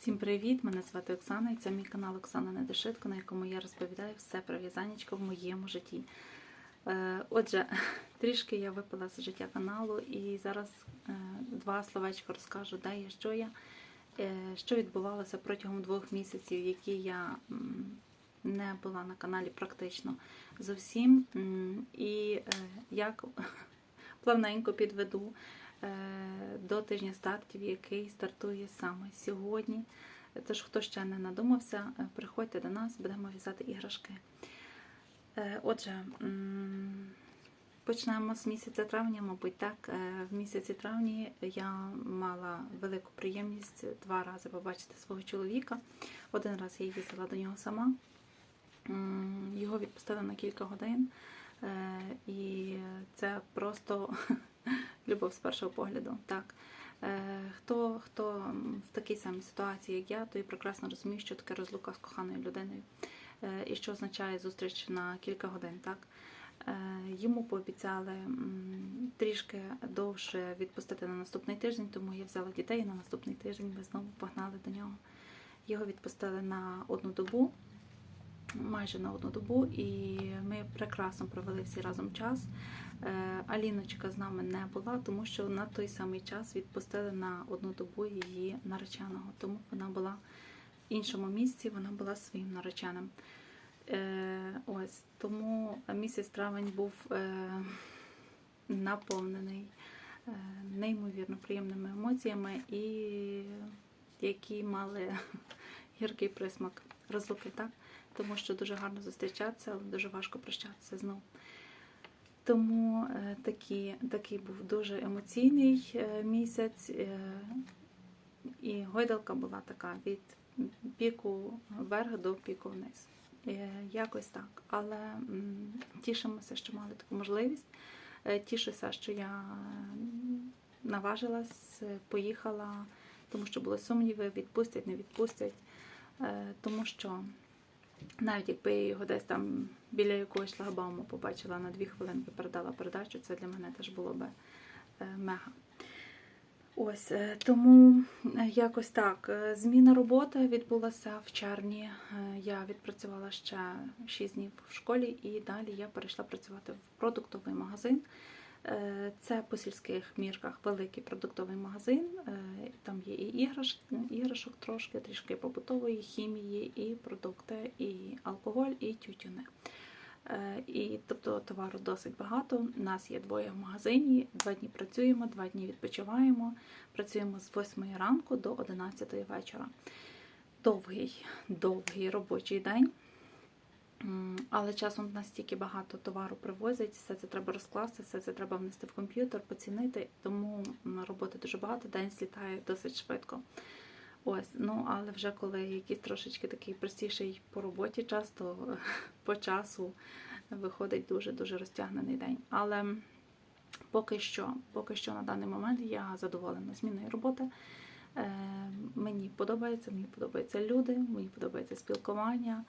Всім привіт! Мене звати Оксана і це мій канал Оксана Недешитко, на якому я розповідаю все про в'язанечко в моєму житті. Е, Отже, трішки я випила з життя каналу і зараз е, два словечка розкажу, де я, що я, е, що відбувалося протягом двох місяців, які я не була на каналі практично зовсім. І як плавненько підведу до тижня стартів, який стартує саме сьогодні. Тож, хто ще не надумався, е, приходьте до нас, будемо в'язати іграшки. Е, Отже, почнемо з місяця травня, мабуть, так. Е, В місяці травні я мала велику приємність два рази побачити свого чоловіка. Один раз я їздила до нього сама. Його відпустили на кілька годин. Е, І це просто любов з першого погляду. Так. Е, Хто, хто в такій самій ситуації, як я, той прекрасно розуміє, що таке розлука з коханою людиною е, і що означає зустріч на кілька годин. Так? Е, Йому пообіцяли трішки довше відпустити на наступний тиждень, тому я взяла дітей і на наступний тиждень. Ми знову погнали до нього. Його відпустили на одну добу майже на одну добу, і ми прекрасно провели всі разом час. Е, Аліночка з нами не була, тому що на той самий час відпустили на одну добу її нареченого. Тому вона була в іншому місці, вона була своїм нареченим. Е, Ось тому місяць травень був е, наповнений неймовірно приємними емоціями, і які мали гіркий присмак розлуки, так? тому що дуже гарно зустрічатися, але дуже важко прощатися знову. Тому е, такі, такий був дуже емоційний е, місяць, е, і гойдалка була така від піку вверх до піку вниз. Якось так. Але тішимося, що мали таку можливість. Тішуся, що я наважилась, поїхала, тому що були сумніви, відпустять, не відпустять. Тому що навіть якби я його десь там біля якогось шлагбауму побачила на дві хвилинки, передала передачу, це для мене теж було би е, мега. Ось е, тому е, якось так. Зміна роботи відбулася в червні. Я відпрацювала ще 6 днів в школі, і далі я перейшла працювати в продуктовий магазин. Е, Це по сільських мірках великий продуктовий магазин. Е, Там є і іграш, іграшок трошки, трішки побутової хімії, і продукти, і алкоголь, і тютюни. Е, І тобто товару досить багато. Нас є двоє в магазині. Два дні працюємо, два дні відпочиваємо. Працюємо з 8 ранку до 11 вечора. Довгий, довгий робочий день. Але часом настільки багато товару привозять, все це треба розкласти, все це треба внести в комп'ютер, поцінити. Тому роботи дуже багато, день злітає досить швидко. Ось, ну але вже коли якийсь трошечки такий простіший по роботі час, то по часу виходить дуже-дуже розтягнений день. Але поки що, поки що на даний момент я задоволена зміною роботи. Е, Мені подобається, мені подобаються люди, мені подобається спілкування,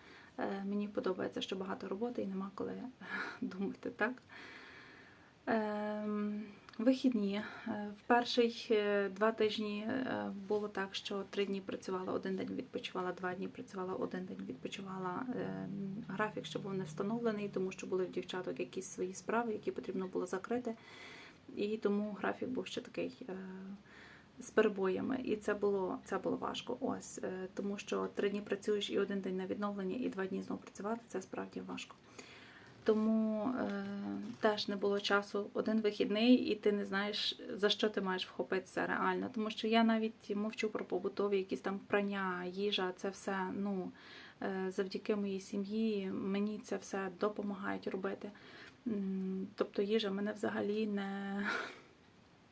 мені подобається, що багато роботи і нема коли думати, так? Ем, Вихідні. Е, В перший е, два тижні е, було так, що три дні працювала, один день відпочивала, два дні працювала, один день відпочивала. Е, Графік ще був не встановлений, тому що були в дівчаток якісь свої справи, які потрібно було закрити. І тому графік був ще такий е, з перебоями. І це було, це було важко. Ось, е, тому що три дні працюєш і один день на відновлення, і два дні знову працювати це справді важко. Тому е, теж не було часу один вихідний, і ти не знаєш, за що ти маєш вхопитися реально. Тому що я навіть мовчу про побутові якісь там прання, їжа, це все ну, е, завдяки моїй сім'ї мені це все допомагають робити. Тобто їжа мене взагалі не,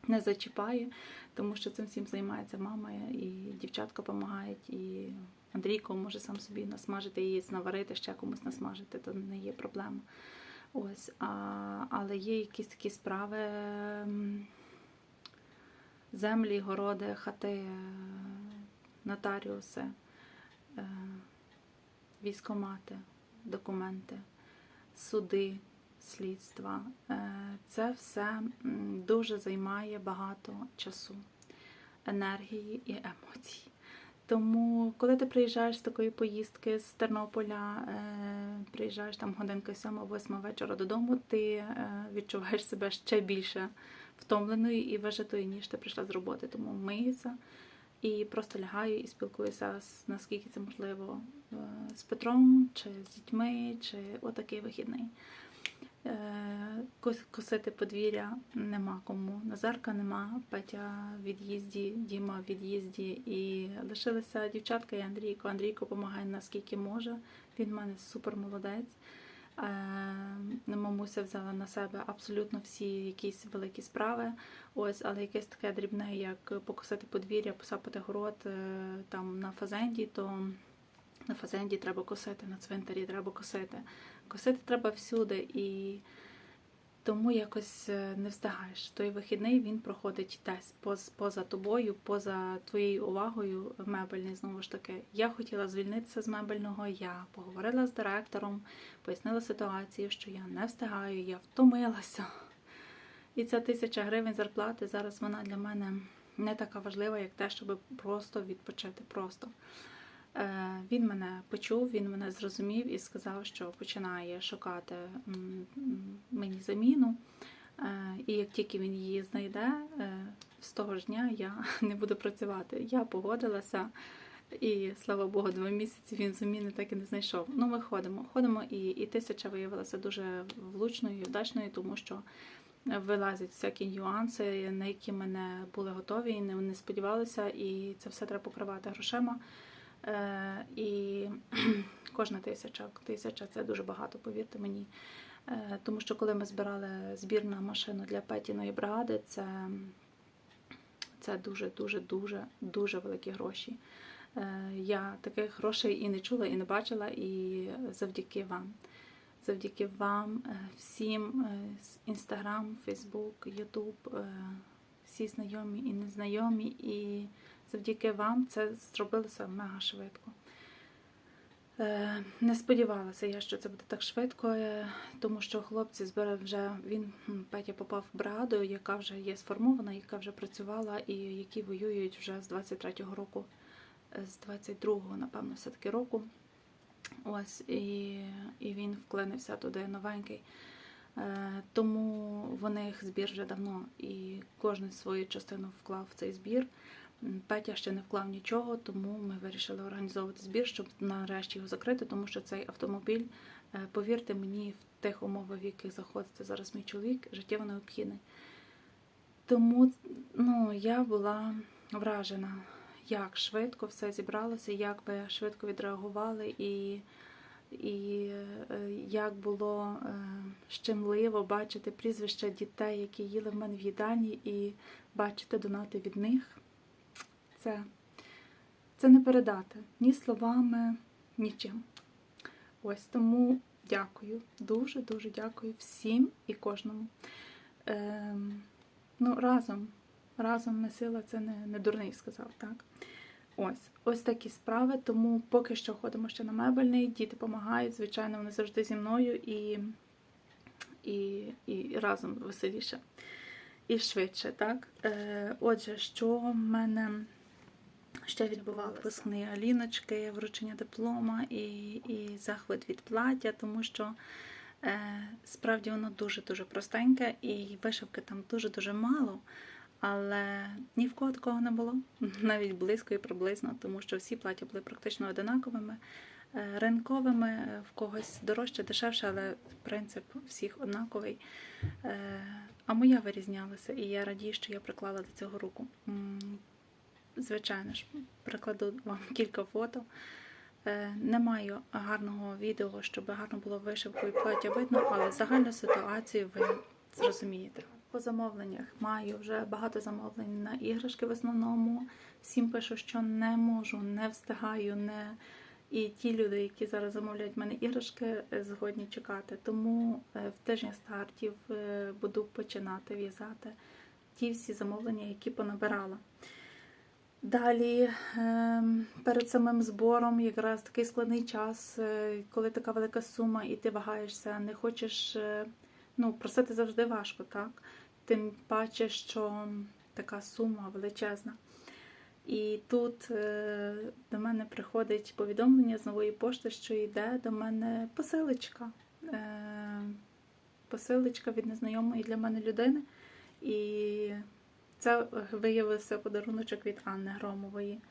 не зачіпає, тому що цим всім займається мама, і дівчатка допомагають, і Андрійко може сам собі насмажити яєць, наварити, ще комусь насмажити, то не є проблема. Ось, а, але є якісь такі справи, землі, городи, хати, е, нотаріуси, е, військомати, документи, суди, слідства. Е, Це все дуже займає багато часу, енергії і емоцій. Тому, коли ти приїжджаєш з такої поїздки з Тернополя, е, приїжджаєш там годинка 7-8 вечора додому, ти е, відчуваєш себе ще більше втомленою і вижитою, ніж ти прийшла з роботи. Тому миюся і просто лягаю і спілкуюся наскільки це можливо з Петром, чи з дітьми, чи отакий вихідний. Е, кос- Косити подвір'я нема кому. Назарка нема, Петя в від'їзді, Діма в від'їзді. І лишилися дівчатка і Андрійко. Андрійко допомагає наскільки може. Він в мене супер молодець. Е, Мамуся взяла на себе абсолютно всі якісь великі справи. Ось, але якесь таке дрібне, як покосити подвір'я, посапати город е, там на фазенді, то на фазенді треба косити, на цвинтарі треба косити. Косити треба всюди, і тому якось е, не встигаєш. Той вихідний він проходить десь поз- поза тобою, поза твоєю увагою мебельний. Знову ж таки, я хотіла звільнитися з мебельного. Я поговорила з директором, пояснила ситуацію, що я не встигаю, я втомилася. І ця тисяча гривень зарплати зараз вона для мене не така важлива, як те, щоб просто відпочити. Просто. Е, Він мене почув, він мене зрозумів і сказав, що починає шукати мені заміну. Е, І як тільки він її знайде, е, з того ж дня я не буду працювати. Я погодилася, і слава Богу, два місяці він заміни так і не знайшов. Ну, ми ходимо, ходимо, і, і тисяча виявилася дуже влучною і вдачною, тому що вилазять всякі нюанси, на які ми не були готові і не сподівалися, і це все треба покривати грошима. Е, і кожна тисяча, тисяча це дуже багато, повірте мені. Е, тому що коли ми збирали збір на машину для Петіної бригади, це, це дуже, дуже, дуже, дуже великі гроші. Е, я таких грошей і не чула, і не бачила, і завдяки вам. Завдяки вам, всім Інстаграм, Фейсбук, Ютуб, всі знайомі і незнайомі, і завдяки вам це зробилося мега швидко. Е, Не сподівалася я, що це буде так швидко, е, тому що хлопці збирали вже він Петя попав в бригаду, яка вже є сформована, яка вже працювала і які воюють вже з 23-го року, е, з 22-го, напевно, все-таки року. Ось і, і він вклинився туди новенький. Тому в них збір вже давно і кожен свою частину вклав в цей збір. Петя ще не вклав нічого, тому ми вирішили організовувати збір, щоб нарешті його закрити, тому що цей автомобіль, е, повірте мені, в тих умовах, в яких знаходиться зараз мій чоловік, життєво необхідний. Тому ну, я була вражена, як швидко все зібралося, як ви швидко відреагували, і, і е, як було е, щемливо бачити прізвища дітей, які їли в мене в їдальні, і бачити донати від них. Це, це не передати ні словами, нічим. Ось тому дякую, дуже-дуже дякую всім і кожному. Ем, ну, разом, разом ми сила, це не, не дурний сказав, так? Ось, ось такі справи, тому поки що ходимо ще на мебельний, діти допомагають, звичайно, вони завжди зі мною і, і, і разом веселіше. І швидше, так? Е, отже, що в мене ще відбувалося? Випускний Аліночки, вручення диплома і, і захват від плаття, тому що е, справді воно дуже-дуже простеньке, і вишивки там дуже-дуже мало. Але ні в кого такого не було, навіть близько і приблизно, тому що всі плаття були практично одинаковими, е, ринковими, е, в когось дорожче, дешевше, але принцип всіх однаковий. Е, А моя вирізнялася, і я радію, що я приклала до цього руку. Звичайно ж, прикладу вам кілька фото. Е, Не маю гарного відео, щоб гарно було вишивкою плаття видно, але загальну ситуацію ви зрозумієте. По замовленнях маю вже багато замовлень на іграшки в основному. Всім пишу, що не можу, не встигаю, не і ті люди, які зараз замовляють в мене іграшки, е, згодні чекати. Тому е, в тижні стартів буду починати в'язати ті всі замовлення, які понабирала. Далі, ем, перед самим збором, якраз такий складний час, е, коли така велика сума, і ти вагаєшся, не хочеш, е, ну, просити завжди важко, так? Тим паче, що така сума величезна. І тут е, до мене приходить повідомлення з нової пошти, що йде до мене посилочка. Е, посилочка від незнайомої для мене людини. І це виявився подаруночок від Анни Громової.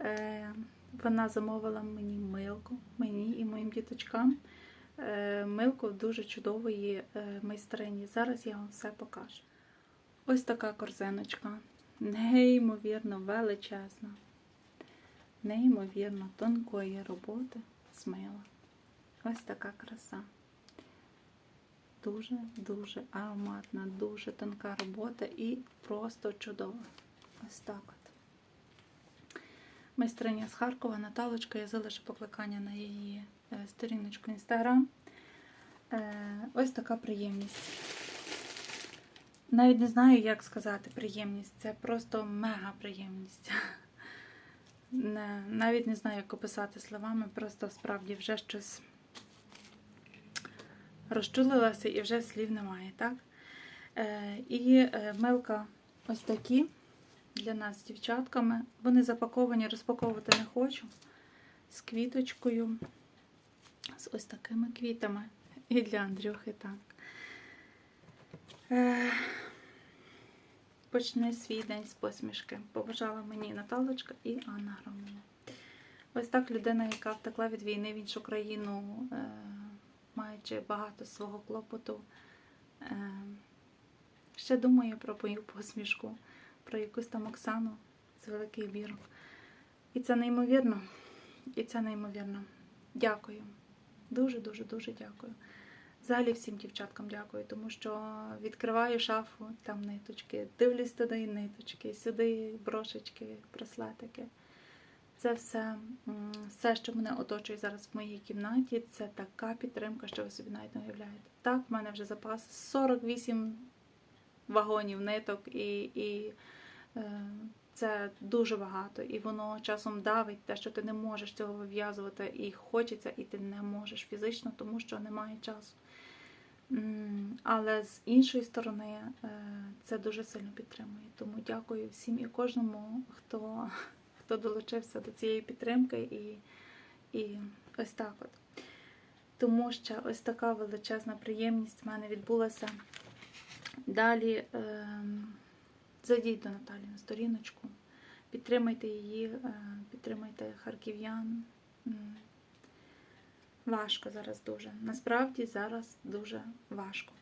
Е, вона замовила мені милку, мені і моїм діточкам. Е, милку дуже чудової е, майстрині. Зараз я вам все покажу. Ось така корзиночка. Неймовірно величезна, неймовірно тонкої роботи з мила. Ось така краса. Дуже-дуже ароматна, дуже тонка робота і просто чудова. Ось так от. Майстриня з Харкова, Наталочка, я залишу покликання на її е, сторіночку Інстаграм. Ось така приємність. Навіть не знаю, як сказати приємність. Це просто мега приємність. Навіть не знаю, як описати словами, просто справді вже щось розчулилася і вже слів немає, так? Е, і е, милка ось такі для нас з дівчатками. Вони запаковані, розпаковувати не хочу. З квіточкою, з ось такими квітами. І для Андрюхи так. Е, Почни свій день з посмішки. Побажала мені Наталочка і Анна Громова. Ось так людина, яка втекла від війни в іншу країну, маючи багато свого клопоту, е, ще думає про мою посмішку, про якусь там Оксану з великих бірок. І це неймовірно. І це неймовірно. Дякую. Дуже-дуже дуже дякую. Взагалі всім дівчаткам дякую, тому що відкриваю шафу, там ниточки, дивлюсь туди ниточки, сюди брошечки, браслетики. Це все, все, що мене оточує зараз в моїй кімнаті, це така підтримка, що ви собі навіть не уявляєте. Так, в мене вже запас 48 вагонів ниток, і, і е, це дуже багато. І воно часом давить те, що ти не можеш цього вив'язувати, і хочеться, і ти не можеш фізично, тому що немає часу. Але з іншої сторони, е, це дуже сильно підтримує. Тому дякую всім і кожному, хто, хто долучився до цієї підтримки, і, і ось так от. Тому що ось така величезна приємність в мене відбулася. Далі е, зайдіть до Наталі на сторіночку, підтримайте її, е, підтримайте харків'ян. Важко зараз дуже. Насправді зараз дуже важко.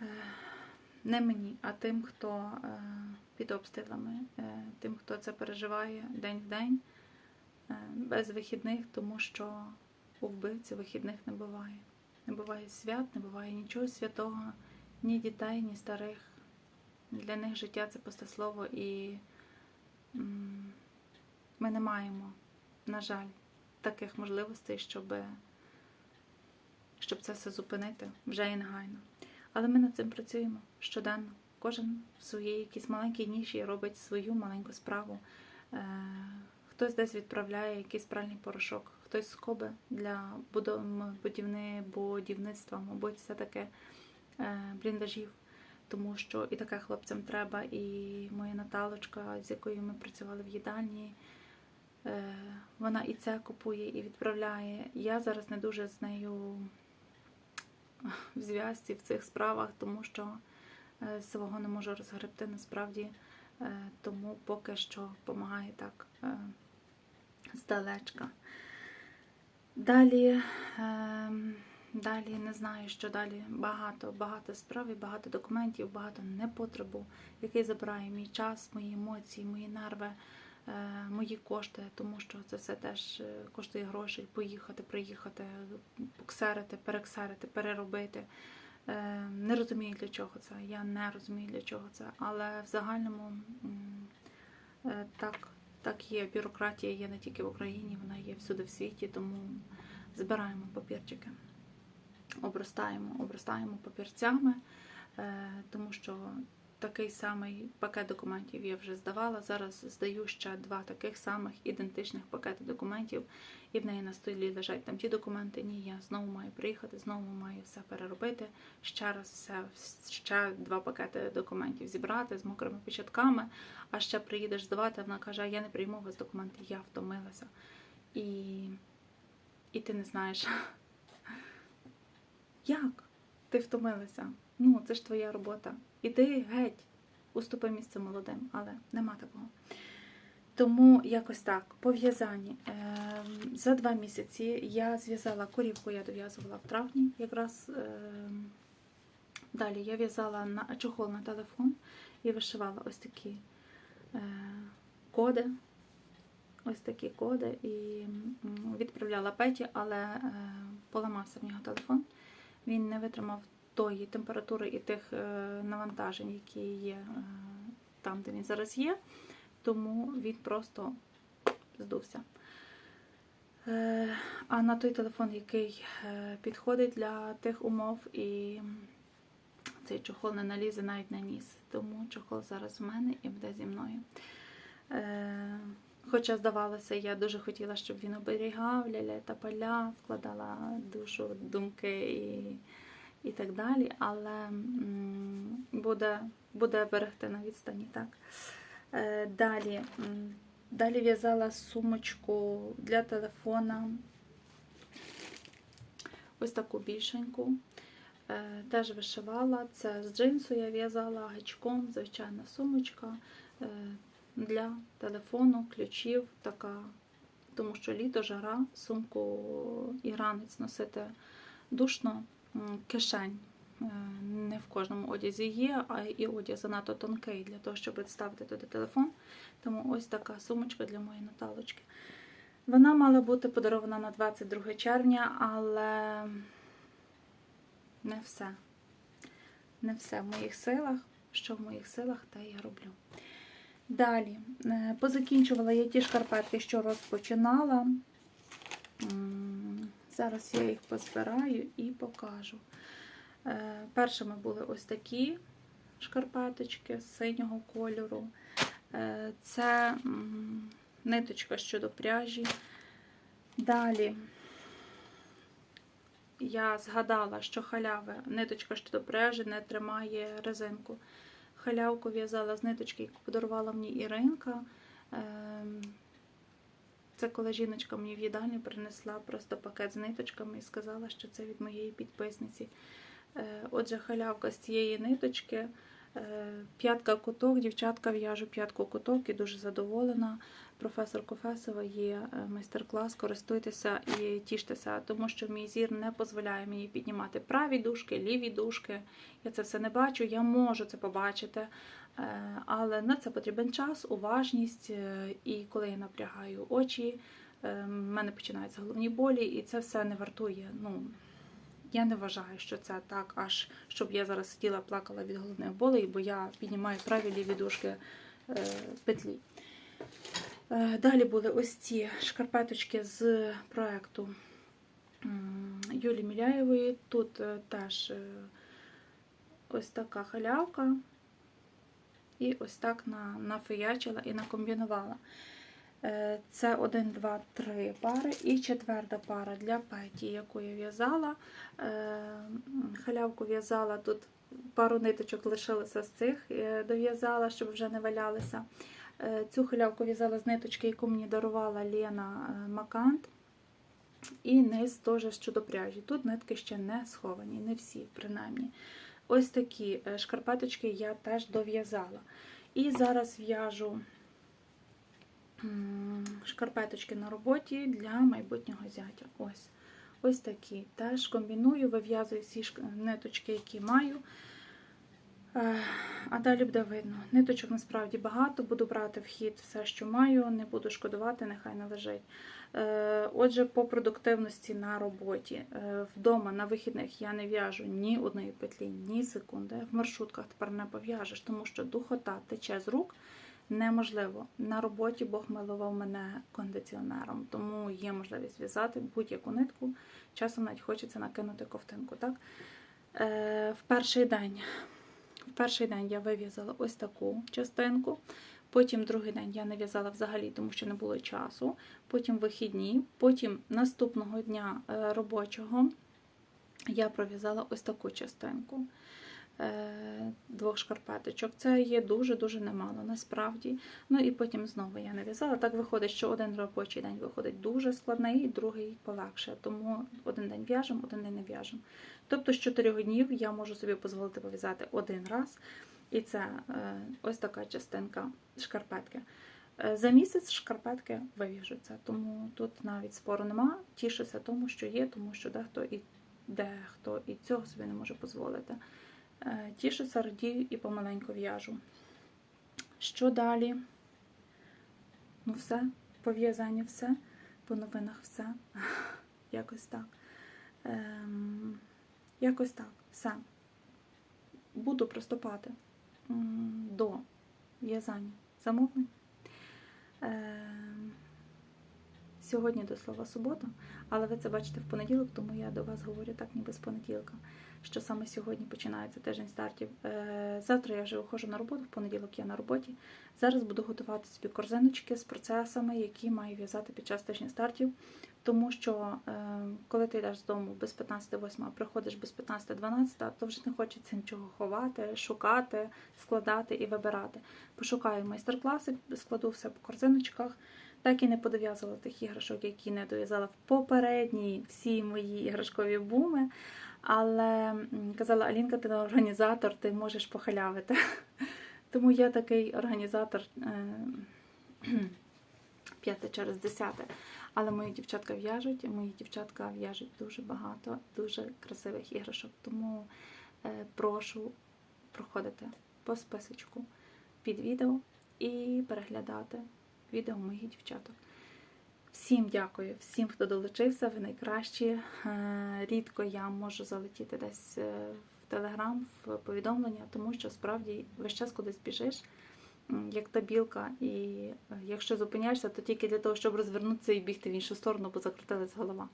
Е, Не мені, а тим, хто е, під обстрілами, е, тим, хто це переживає день в день, е, без вихідних, тому що у вбивці вихідних не буває. Не буває свят, не буває нічого святого, ні дітей, ні старих. Для них життя це пусте слово, і ми не маємо, на жаль, таких можливостей, щоб, щоб це все зупинити вже і негайно. Але ми над цим працюємо щоденно. Кожен в своїй якійсь маленькій ніші робить свою маленьку справу. Е, Хтось десь відправляє якийсь пральний порошок, хтось скоби для будівни, будівництва, мабуть, все таке бліндажів. Тому що і таке хлопцям треба, і моя Наталочка, з якою ми працювали в їдальні, е, вона і це купує, і відправляє. Я зараз не дуже з нею в зв'язці в цих справах, тому що свого не можу розгребти насправді. Е, Тому поки що допомагає так е, здалечка. Далі, ем, далі не знаю, що далі. Багато, багато справ, багато документів, багато непотребу, який забирає мій час, мої емоції, мої нерви, е, мої кошти, тому що це все теж е, коштує грошей. Поїхати, приїхати, поксерити, перексерити, переробити. Е, Не розумію, для чого це. Я не розумію, для чого це. Але в загальному е, так, так є. Бюрократія є не тільки в Україні, вона є всюди в світі, тому збираємо папірчики, обростаємо, обростаємо папірцями, е, тому що такий самий пакет документів я вже здавала. Зараз здаю ще два таких самих ідентичних пакети документів, і в неї на столі лежать там ті документи. Ні, я знову маю приїхати, знову маю все переробити. Ще раз все, ще два пакети документів зібрати з мокрими печатками. А ще приїдеш здавати. Вона каже: я не прийму вас документи, я втомилася. І, і ти не знаєш. Як? Ти втомилася? Ну, це ж твоя робота. Іди геть, уступи місце молодим, але нема такого. Тому якось так, пов'язані. Ем, За два місяці я зв'язала корівку, я дов'язувала в травні якраз. ем, Далі я в'язала на чохол на телефон і вишивала ось такі е, коди. Ось такі коди і відправляла Петі, але е, поламався в нього телефон. Він не витримав тої температури і тих е, навантажень, які є е, там, де він зараз є. Тому він просто здувся. Е, А на той телефон, який підходить для тих умов, і цей чохол не налізе навіть на ніс. Тому чохол зараз в мене і буде зі мною. Хоча, здавалося, я дуже хотіла, щоб він оберігав ляля та поля, вкладала душу, думки і, і так далі, але буде, буде берегти на відстані. так. Е, Далі, далі в'язала сумочку для телефона. Ось таку більшеньку. Е, Теж вишивала. Це з джинсу я в'язала гачком, звичайна сумочка е, для телефону, ключів така. Тому що літо, жара, сумку і ранець носити душно, кишень. е, Не в кожному одязі є, а і одяг занадто тонкий для того, щоб ставити туди телефон. Тому ось така сумочка для моєї Наталочки. Вона мала бути подарована на 22 червня, але не все. Не все в моїх силах. Що в моїх силах, те я роблю. Далі, е, позакінчувала я ті шкарпетки, що розпочинала. Зараз я їх позбираю і покажу. Е, Першими були ось такі шкарпеточки синього кольору. Е, Це ниточка щодо пряжі. Далі я згадала, що халяви ниточка щодо пряжі не тримає резинку. Халявку в'язала з ниточки, яку подарувала мені Іринка. Це коли жіночка мені в їдальню принесла просто пакет з ниточками і сказала, що це від моєї підписниці. Е, Отже, халявка з цієї ниточки. Е, П'ятка куток, дівчатка в'яжу п'ятку куток і дуже задоволена. Професор Кофесова є е, майстер-клас, користуйтеся і тіштеся, тому що мій зір не дозволяє мені піднімати праві дужки, ліві дужки. Я це все не бачу, я можу це побачити, е, але на це потрібен час, уважність. І коли я напрягаю очі, в мене починаються головні болі, і це все не вартує. Ну, я не вважаю, що це так, аж щоб я зараз сиділа, плакала від головних болей, бо я піднімаю праві ліві дужки е, петлі. Е, Далі були ось ці шкарпеточки з проекту м, Юлії Міляєвої. Тут е, теж е, ось така халявка. І ось так на, нафіячила і накомбінувала. Е, Це 1, 2, 3 пари. І четверта пара для Петі, яку я в'язала. Е, Халявку в'язала тут. Пару ниточок лишилося з цих, е, дов'язала, щоб вже не валялися. Цю халявку в'язала з ниточки, яку мені дарувала Лена Макант. І низ теж щодо пряжі. Тут нитки ще не сховані, не всі, принаймні. Ось такі шкарпеточки я теж дов'язала. І зараз в'яжу шкарпеточки на роботі для майбутнього зятя. Ось. Ось такі. Теж комбіную, вив'язую всі ниточки, які маю. А далі буде видно. Ниточок насправді багато, буду брати в хід все, що маю, не буду шкодувати, нехай не лежить. Е, Отже, по продуктивності на роботі. Е, Вдома на вихідних я не в'яжу ні одної петлі, ні секунди. В маршрутках тепер не пов'яжеш, тому що духота тече з рук. Неможливо. На роботі Бог милував мене кондиціонером, тому є можливість в'язати будь-яку нитку. Часом навіть хочеться накинути ковтинку. Так? Е, в перший день В перший день я вив'язала ось таку частинку. Потім другий день я не в'язала взагалі, тому що не було часу. Потім вихідні, потім наступного дня е, робочого я пров'язала ось таку частинку двох шкарпеточок. Це є дуже-дуже немало насправді. Ну і потім знову я не в'язала. Так виходить, що один робочий день виходить дуже складний, другий полегше. Тому один день в'яжемо, один день не в'яжемо. Тобто з чотирьох днів я можу собі дозволити пов'язати один раз. І це е, ось така частинка шкарпетки. Е, За місяць шкарпетки вив'яжуться, тому тут навіть спору нема. Тішуся тому, що є, тому що дехто і дехто і цього собі не може дозволити. Е, Тішуся, радію і помаленьку в'яжу. Що далі? Ну, все, по в'язанню все, по новинах все. Якось так. Ем, якось так. Все. Буду приступати до в'язання замовлень. Ем, Сьогодні до слова субота, але ви це бачите в понеділок, тому я до вас говорю так, ніби з понеділка, що саме сьогодні починається тиждень стартів. Е, Завтра я вже виходжу на роботу, в понеділок я на роботі. Зараз буду готувати собі корзиночки з процесами, які маю в'язати під час тижня стартів. Тому що е, коли ти йдеш з дому без 15.08, а приходиш без 15.12, то вже не хочеться нічого ховати, шукати, складати і вибирати. Пошукаю майстер-класи, складу все по корзиночках. Так і не подов'язала тих іграшок, які не дов'язала в попередні всі мої іграшкові буми. Але казала Алінка, ти організатор, ти можеш похалявити. Тому я такий організатор е, п'яте через десяте. Але мої дівчатка в'яжуть, мої дівчатка в'яжуть дуже багато, дуже красивих іграшок. Тому е, прошу проходити по списочку під відео і переглядати відео моїх дівчаток. Всім дякую, всім, хто долучився, ви найкращі. Е, Рідко я можу залетіти десь е, в Телеграм, в повідомлення, тому що справді весь час кудись біжиш, як та білка, і е, якщо зупиняєшся, то тільки для того, щоб розвернутися і бігти в іншу сторону, бо закрутилась голова.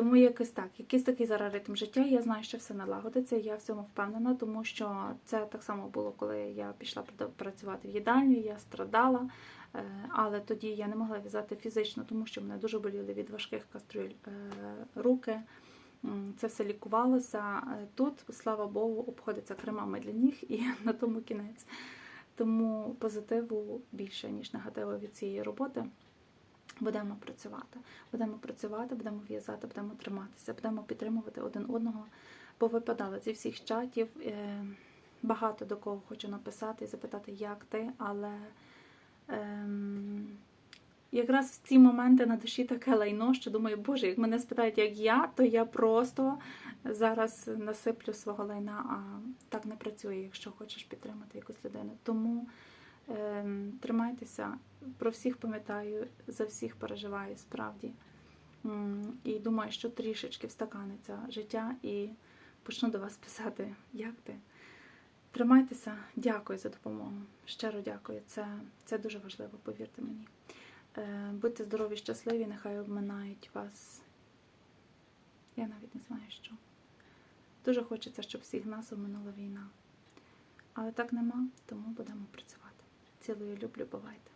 Тому якось так, якийсь такий зараз ритм життя. Я знаю, що все налагодиться. Я в цьому впевнена, тому що це так само було, коли я пішла працювати в їдальню, я страдала, е, але тоді я не могла в'язати фізично, тому що мене дуже боліли від важких кастрюль е, руки. Це все лікувалося. Е, Тут, слава Богу, обходиться кремами для ніг і на тому кінець. Тому позитиву більше, ніж негативу від цієї роботи. Будемо працювати. Будемо працювати, будемо в'язати, будемо триматися, будемо підтримувати один одного. Бо випадали зі всіх чатів. е, Багато до кого хочу написати і запитати, як ти, але ем, якраз в ці моменти на душі таке лайно, що думаю, боже, як мене спитають, як я, то я просто зараз насиплю свого лайна, а так не працює, якщо хочеш підтримати якусь людину. Тому тримайтеся, про всіх пам'ятаю, за всіх переживаю справді. І думаю, що трішечки встаканиться життя і почну до вас писати, як ти. Тримайтеся, дякую за допомогу. Щиро дякую. Це, це дуже важливо, повірте мені. Е, Будьте здорові, щасливі, нехай обминають вас. Я навіть не знаю що. Дуже хочеться, щоб всіх нас обминула війна. Але так нема, тому будемо працювати. Цілую, люблю, бувайте.